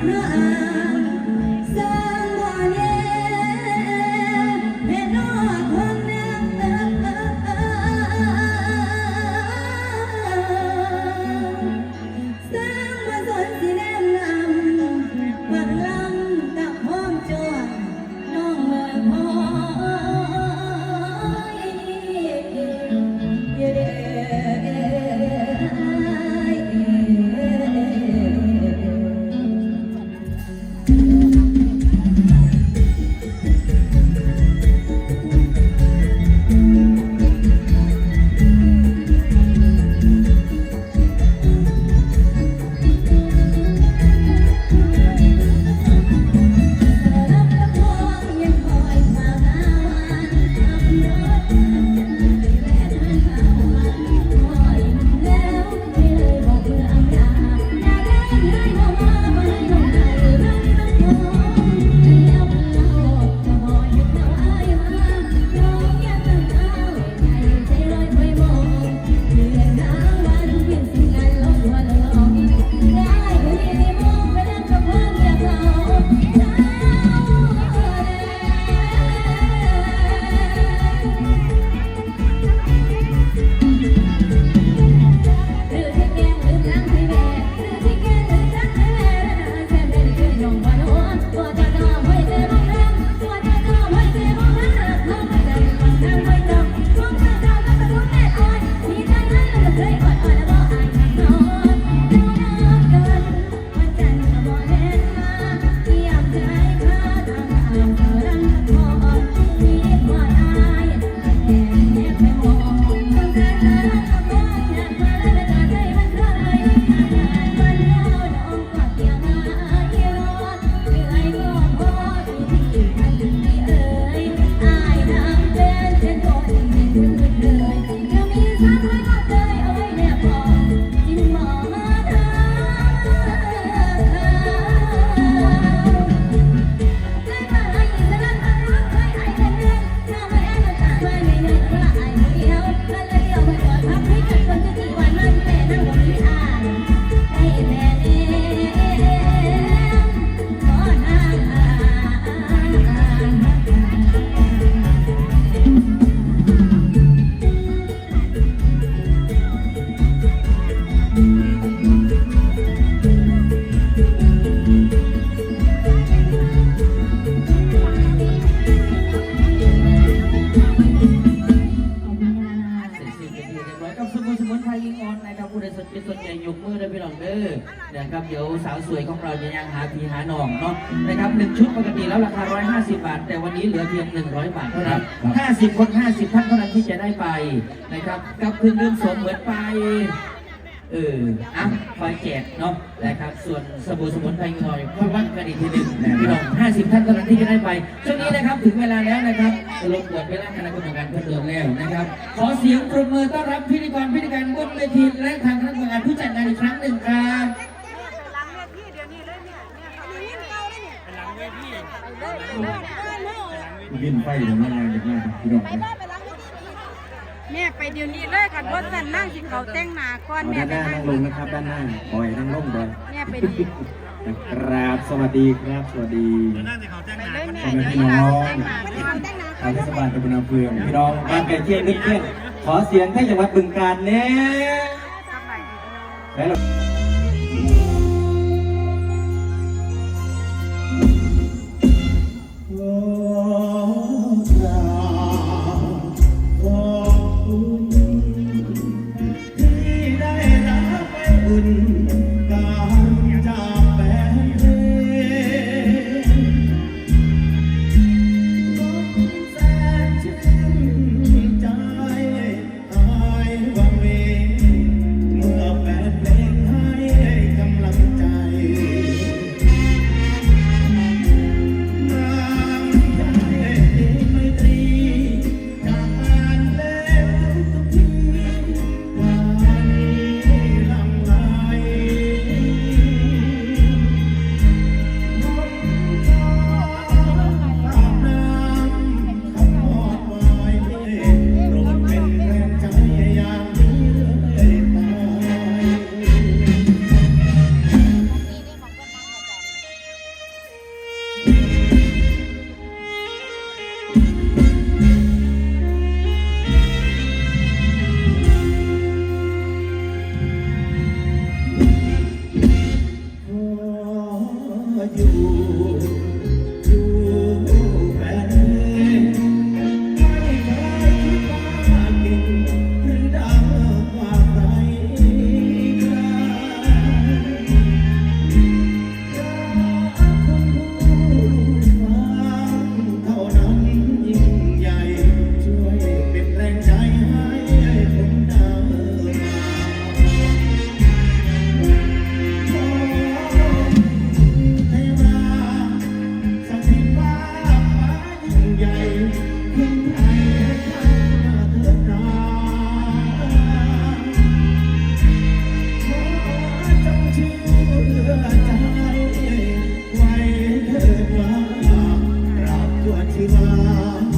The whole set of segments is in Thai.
พระอา นะครับเดี๋ยวสาวสวยของเราจะยังหาพีหาหนองเนาะนะครับหนึ่งชุดปกติแล้วราคา 150 บาท แต่วันนี้เหลือเพียง 100 บาทเท่านั้น50 คน 50ท่านเท่านั้นที่จะได้ไปนะครับกับเครื่องดื่มสมเหมือนไปเอออะคอยแจกเนาะนะครับส่วนสบู่สมุนไพรหน่อยค่อยวัดกันอีกทีหนึ่งพี่น้อง50 ท่านเท่านั้นที่จะได้ไปช่วงนี้นะครับถึงเวลาแล้วนะครับจะลงเปิดเวลาคณะกรรมการเพื่อเดิมแล้วนะครับ ขอเสียงปรบมือต้อนรับพิธีกรพิธีการบนเวทีและทางคณะกรรมการผู้จัดงานอีกครั้งหนึ่งครับ ไปเลยไปเลยบ้านเฮาบินไฟเดี๋ยวมาเดี๋ยวมาพี่น้องไปนะบ้านไปหลังเวทีแม่ไปเดี๋ยวนี้เลยกันเพราะสันนั่งสิเขาแต่งหน้าก่อนเอาแม่ด้านหไปน้านั่นั่งงลงนะครับ ด้านหน้าปล่อยนั่งลงเลยแม่ไปดีนะครับสวัสดีครับสวัสดีไปเลยแม่พ่อแม่เดี๋ยวพี่นี้น้เราองแต่งหน้าก่อนแต่งหน้าชาวเทศบาลตำบลนาเฟืองพี่น้องบ้านไก่เที่ยงนึกเที่ยงขอเสียงให้จังหวัดบึงกาฬเนี่ย Krishna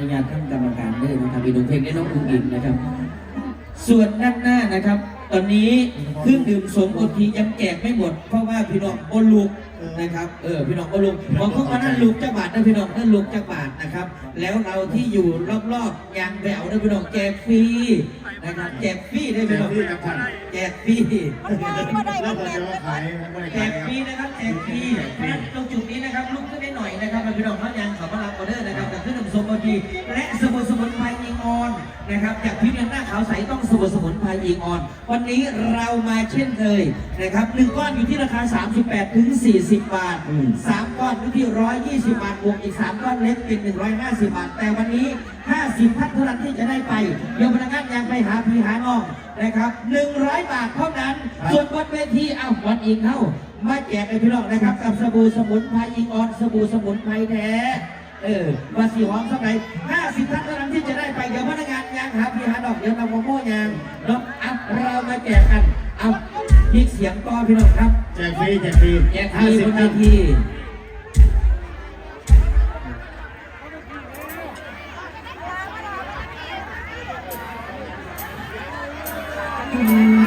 นุญาตท่านกรรมการด้วยนะครับอีกหนึ่งเพลงได้น้องอุ้งอิงนะครับ ส่วนด้านหน้านะครับ ตอนนี้เครื่องดื่มสมโอทียังแจกไม่หมด เพราะว่าพี่น้องโอลูกนะครับ เออพี่น้องโอลูกบางคนว่านั่นลูกจักบาทนะพี่น้องนั่นลูกจักบาทนะครับ แล้วเราที่อยู่รอบๆยางแบวนะพี่น้องแจกฟรีนะครับแจกฟรีได้พี่น้องแจกฟรีแล้วก็จะขายแจกฟรีนะครับแจกฟรีเพราะฉะนั้นตรงจุดนี้นะครับลุกขึ้นได้หน่อยนะครับพี่น้องเขายังขอมารับออเดอร์นะครับกับเค รื่องดื่มสมุนไพรและสมุนสมุนไพรอิงออนนะครับจากพี่เลี้ยงหน้าขาวใสต้องสมุนสมุนไพรอิงออน วันนี้เรามาเช่นเคยนะครับหนึ่งก้อนอยู่ที่ราคา 38ถึง40 บาทสามก้อนอยู่ที่ 120 บาทบวกอีก 3 ก้อนเล็กเป็น 150 บาท แต่วันนี้ 50ท่านเท่านั้นที่จะได้ไปเดี๋ยวพนักงานยังไปหาพี่หาน้องนะครับ 100 บาทเท่านั้น ส่วนบนเวทีเอ้าวันอีกเท่ามาแจกให้พี่น้องนะครับกับสบู่สมุนไพรอิงออนสบู่สมุนไพรแท้ เออมาสีหอมสักไหนห้าสิบท่านเท่านั้นที่จะได้ไปเดี๋ยวพนักงานยังหาพี่หาดอกเดี๋ยวนำโมโม่ยางเนาะอะเรามาแจกกันเอาพิกเสียงต่อพี่น้องครับแจกฟรีแจกฟรีแจกฟห้ารีสิบบนเวท่านทีเ